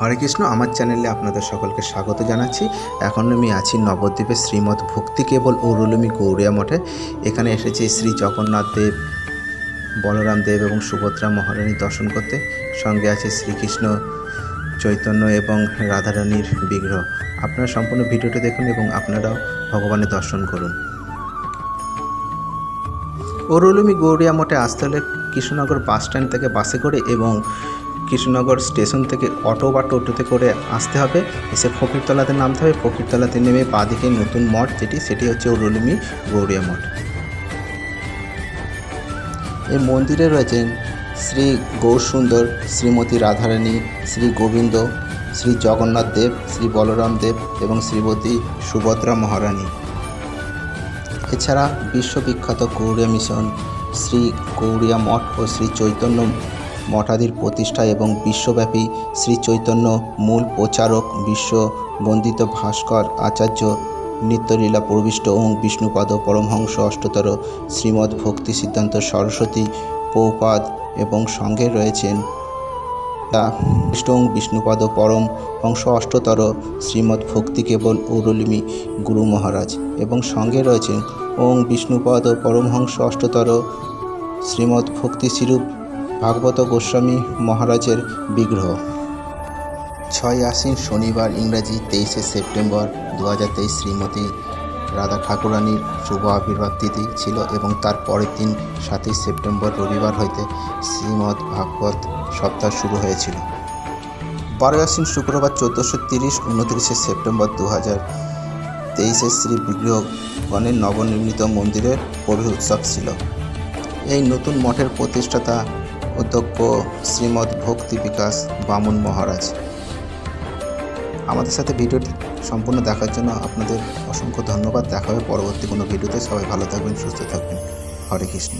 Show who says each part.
Speaker 1: হরে কৃষ্ণ, আমার চ্যানেলে আপনাদের সকলকে স্বাগত জানাচ্ছি। এখন আমি আছি নবদ্বীপের শ্রীমৎ ভক্তি কেবল ঔরলমী গৌরিয়া মঠে। এখানে এসেছি শ্রী জগন্নাথ দেব, বলরাম দেব এবং সুভদ্রা মহারানী দর্শন করতে। সঙ্গে আছে শ্রীকৃষ্ণ চৈতন্য এবং রাধারানীর বিগ্রহ। আপনারা সম্পূর্ণ ভিডিওটি দেখুন এবং আপনারাও ভগবানের দর্শন করুন। অরুলুমি গৌরিয়া মঠে আসতে হলে কৃষ্ণনগর বাস স্ট্যান্ড থেকে বাসে করে এবং কৃষ্ণনগর স্টেশন থেকে অটো বা টোটোতে করে আসতে হবে। এসে ফকিরতলাতে নামতে হবে। ফকিরতলাতে নেমে বাঁদিকে নতুন মঠ যেটি, সেটি হচ্ছে অরুলুমি গৌরিয়া মঠ। এই মন্দিরে রয়েছেন শ্রী গৌরসুন্দর, শ্রীমতী রাধারানী, শ্রী গোবিন্দ, শ্রী জগন্নাথ দেব, শ্রী বলরাম দেব এবং শ্রীমতী সুভদ্রা মহারানী। এছাড়া বিশ্ববিখ্যাত গৌড়িয়া মিশন, শ্রী গৌড়িয়া মঠ ও শ্রী চৈতন্য মঠাদির প্রতিষ্ঠা এবং বিশ্বব্যাপী শ্রী চৈতন্য মূল প্রচারক বিশ্ব বন্দিত ভাস্কর আচার্য নিত্যলীলা প্রবিষ্ট ওং বিষ্ণুপাদ পরমহংস অষ্টতর শ্রীমদ ভক্তি সিদ্ধান্ত সরস্বতী পৌপাদ এবং সঙ্গে রয়েছেন কৃষ্ণ বিষ্ণুপাদ পরম হংস অষ্টতর শ্রীমৎ ভক্তি কেবল ঔরলিমি গুরু মহারাজ এবং সঙ্গে রয়েছেন ওং বিষ্ণুপাদ পরমহংস অষ্টতর শ্রীমৎ ভক্তি স্বরূপ ভাগবত গোস্বামী মহারাজের বিগ্রহ। ছয় আশ্বিন শনিবার ইংরাজি তেইশে সেপ্টেম্বর দু হাজার তেইশ শ্রীমতী রাধা ঠাকুরানীর শুভ আবির্ভাব তিথি ছিল এবং তার পরের দিন সাতই সেপ্টেম্বর রবিবার হইতে শ্রীমদ্ ভাগবত সপ্তাহ শুরু হয়েছিল। বারোই আশ্বিন শুক্রবার চোদ্দোশো তিরিশ উনত্রিশে সেপ্টেম্বর দু হাজার তেইশে শ্রী বিগ্রহগণের নবনির্মিত মন্দিরের প্রভৃ উৎসব ছিল। এই নতুন মঠের প্রতিষ্ঠাতা অধ্যক্ষ শ্রীমৎ ভক্তি বিকাশ বামুন মহারাজ। আমাদের সাথে ভিডিওটি সম্পূর্ণ দেখার জন্য আপনাদের অসংখ্য ধন্যবাদ। দেখা হবে পরবর্তী কোনো ভিডিওতে। সবাই ভালো থাকবেন, সুস্থ থাকবেন। হরে কৃষ্ণ।